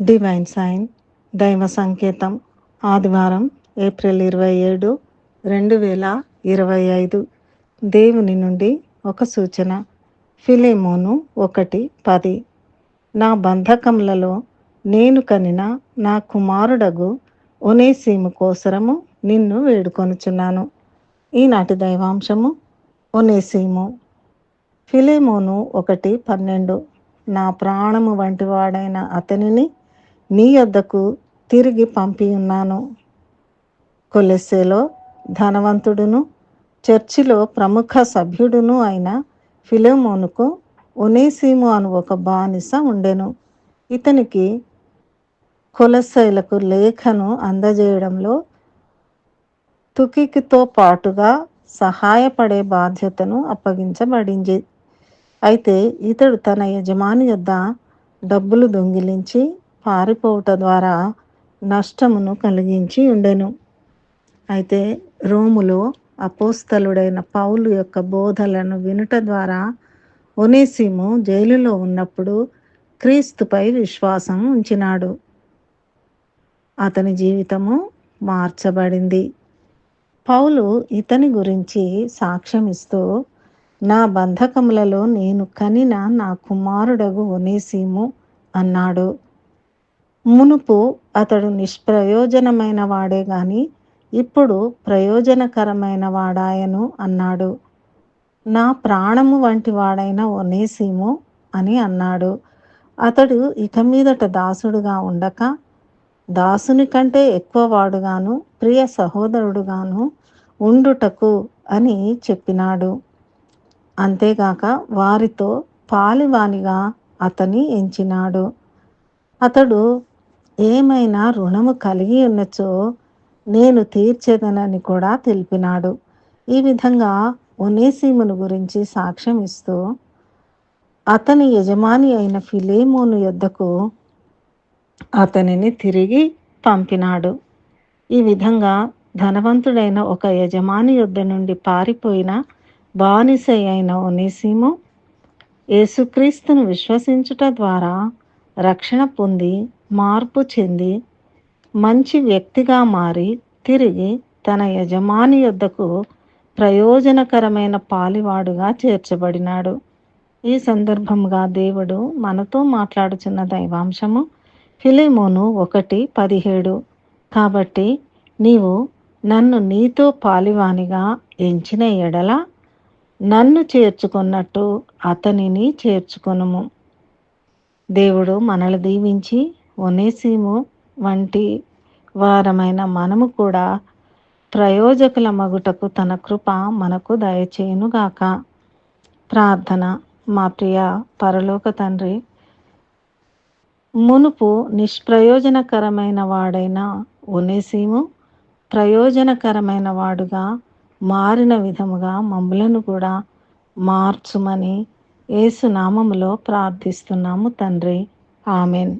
Divine sign దైవ సంకేతం ఆదివారం ఏప్రిల్ ఇరవై ఏడు రెండు వేల ఇరవై ఐదు. దేవుని నుండి ఒక సూచన. ఫిలేమోను ఒకటి పది. నా బంధకములలో నేను కనిన నా కుమారుడగు ఒనేసీము కోసరము నిన్ను వేడుకొనుచున్నాను. ఈనాటి దైవాంశము ఒనేసీము. ఫిలేమోను ఒకటి పన్నెండు. నా ప్రాణము వంటి వాడైన అతనిని నీ యొద్దకు తిరిగి పంపియున్నాను. కొలెస్సేలో ధనవంతుడును చర్చిలో ప్రముఖ సభ్యుడును అయిన ఫిలోమోనుకు ఒనేసీము అను ఒక బానిస ఉండెను. ఇతనికి కొలసైలకు లేఖను అందజేయడంలో తుకికితో పాటుగా సహాయపడే బాధ్యతను అప్పగించబడింది. అయితే ఇతడు తన యజమాని యొద్ద డబ్బులు దొంగిలించి పారిపోవుట ద్వారా నష్టమును కలిగించి ఉండెను. అయితే రోములో అపోస్తలుడైన పౌలు యొక్క బోధలను వినుట ద్వారా ఒనేసిము జైలులో ఉన్నప్పుడు క్రీస్తుపై విశ్వాసం ఉంచినాడు. అతని జీవితము మార్చబడింది. పౌలు ఇతని గురించి సాక్ష్యం ఇస్తూ నా బంధకములలో నేను కనిన నా కుమారుడగు ఒనేసీము అన్నాడు. మునుపు అతడు నిష్ప్రయోజనమైన వాడే గాని ఇప్పుడు ప్రయోజనకరమైన వాడాయను అన్నాడు. నా ప్రాణము వంటి వాడైన ఒనేసీము అని అన్నాడు. అతడు ఇక మీదట దాసుడుగా ఉండక దాసుని కంటే ఎక్కువ వాడుగాను ప్రియ సహోదరుడుగాను ఉండుటకు అని చెప్పినాడు. అంతేగాక వారితో పాలివానిగా అతని ఎంచినాడు. అతడు ఏమైనా రుణము కలిగి ఉన్నచో నేను తీర్చేదనని కూడా తెలిపినాడు. ఈ విధంగా ఒనేసీమును గురించి సాక్ష్యం ఇస్తూ అతని యజమాని అయిన ఫిలేమోను యొద్దకు అతనిని తిరిగి పంపినాడు. ఈ విధంగా ధనవంతుడైన ఒక యజమాని యొద్ద నుండి పారిపోయిన బానిస అయిన ఒనేసీము యేసుక్రీస్తును విశ్వసించుట ద్వారా రక్షణ పొంది మార్పు చెంది మంచి వ్యక్తిగా మారి తిరిగి తన యజమాని యొద్దకు ప్రయోజనకరమైన పాలివాడుగా చేర్చబడినాడు. ఈ సందర్భంగా దేవుడు మనతో మాట్లాడుచున్న దైవాంశము ఫిలిమోను ఒకటి పదిహేడు. కాబట్టి నీవు నన్ను నీతో పాలివానిగా ఎంచిన ఎడల నన్ను చేర్చుకున్నట్టు అతనిని చేర్చుకొనుము. దేవుడు మనల్ని దీవించి ఒనేసీము వంటి వారమైన మనము కూడా ప్రయోజకుల మగుటకు తన కృప మనకు దయచేయునుగాక. ప్రార్థన. మా ప్రియ పరలోక తండ్రి మునుపు నిష్ప్రయోజనకరమైన వాడైన ఒనేసీము ప్రయోజనకరమైన వాడుగా మారిన విధముగా మమ్ములను కూడా మార్చుమని ఏసునామములో ప్రార్థిస్తున్నాము తండ్రి. ఆమెన్.